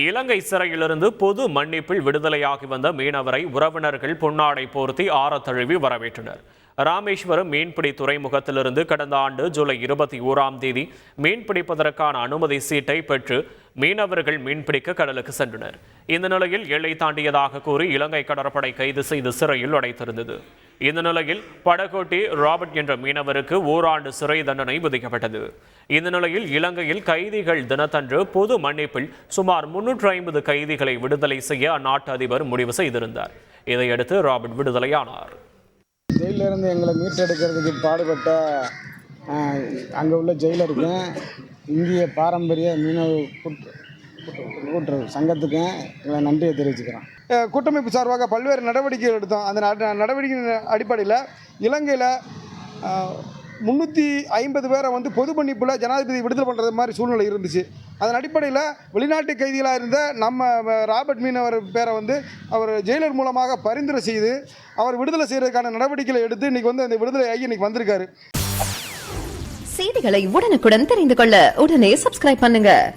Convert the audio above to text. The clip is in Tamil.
இலங்கை சிறையிலிருந்து பொது மன்னிப்பில் விடுதலையாகி வந்த மீனவரை உறவினர்கள் பொன்னாடை போர்த்தி ஆற தழுவி வரவேற்றனர். ராமேஸ்வரம் மீன்பிடி துறைமுகத்திலிருந்து கடந்த ஆண்டு ஜூலை இருபத்தி ஓராம் தேதி மீன்பிடிப்பதற்கான அனுமதி சீட்டை பெற்று மீனவர்கள் மீன்பிடிக்க கடலுக்கு சென்றனர். இந்த நிலையில் எல்லை தாண்டியதாக கூறி இலங்கை கடற்படை கைது செய்து சிறையில் அடைத்திருந்தது. இந்த நிலையில் படகோட்டி ராபர்ட் என்ற மீனவருக்கு ஓராண்டு சிறை தண்டனை விதிக்கப்பட்டது. இந்த நிலையில் இலங்கையில் கைதிகள் தினத்தன்று பொது மன்னிப்பில் சுமார் முன்னூற்று ஐம்பது கைதிகளை விடுதலை செய்ய அந்நாட்டு அதிபர் முடிவு செய்திருந்தார். இதையடுத்து ராபர்ட் விடுதலையானார். ஜெயிலிருந்து எங்களை மீட்டெடுக்கிறதுக்கு பாடுபட்ட அங்கே உள்ள ஜெயிலருக்கும் இந்திய பாரம்பரிய மீனவ சங்கத்துக்கும் எங்களை நன்றியை தெரிவிச்சுக்கிறோம். கூட்டமைப்பு சார்பாக பல்வேறு நடவடிக்கைகள் எடுத்தோம். அந்த நட- நடவடிக்கை அடிப்படையில் இலங்கையில் முந்நூற்றி ஐம்பது பேரை வந்து பொது மன்னிப்பில் ஜனாதிபதி விடுதலை பண்ணுறது மாதிரி சூழ்நிலை இருந்துச்சு. அதன் அடிப்படையில் வெளிநாட்டு கைதிகளாக இருந்த நம்ம ராபர்ட் மீனவர் பேரை வந்து அவர் ஜெயிலர் மூலமாக பரிந்துரை செய்து அவர் விடுதலை செய்கிறதுக்கான நடவடிக்கைகளை எடுத்து இன்றைக்கி வந்து அந்த விடுதலை ஆகி இன்றைக்கி வந்திருக்காரு. செய்திகளை உடனுக்குடன் தெரிந்து கொள்ள உடனே சப்ஸ்கிரைப் பண்ணுங்க.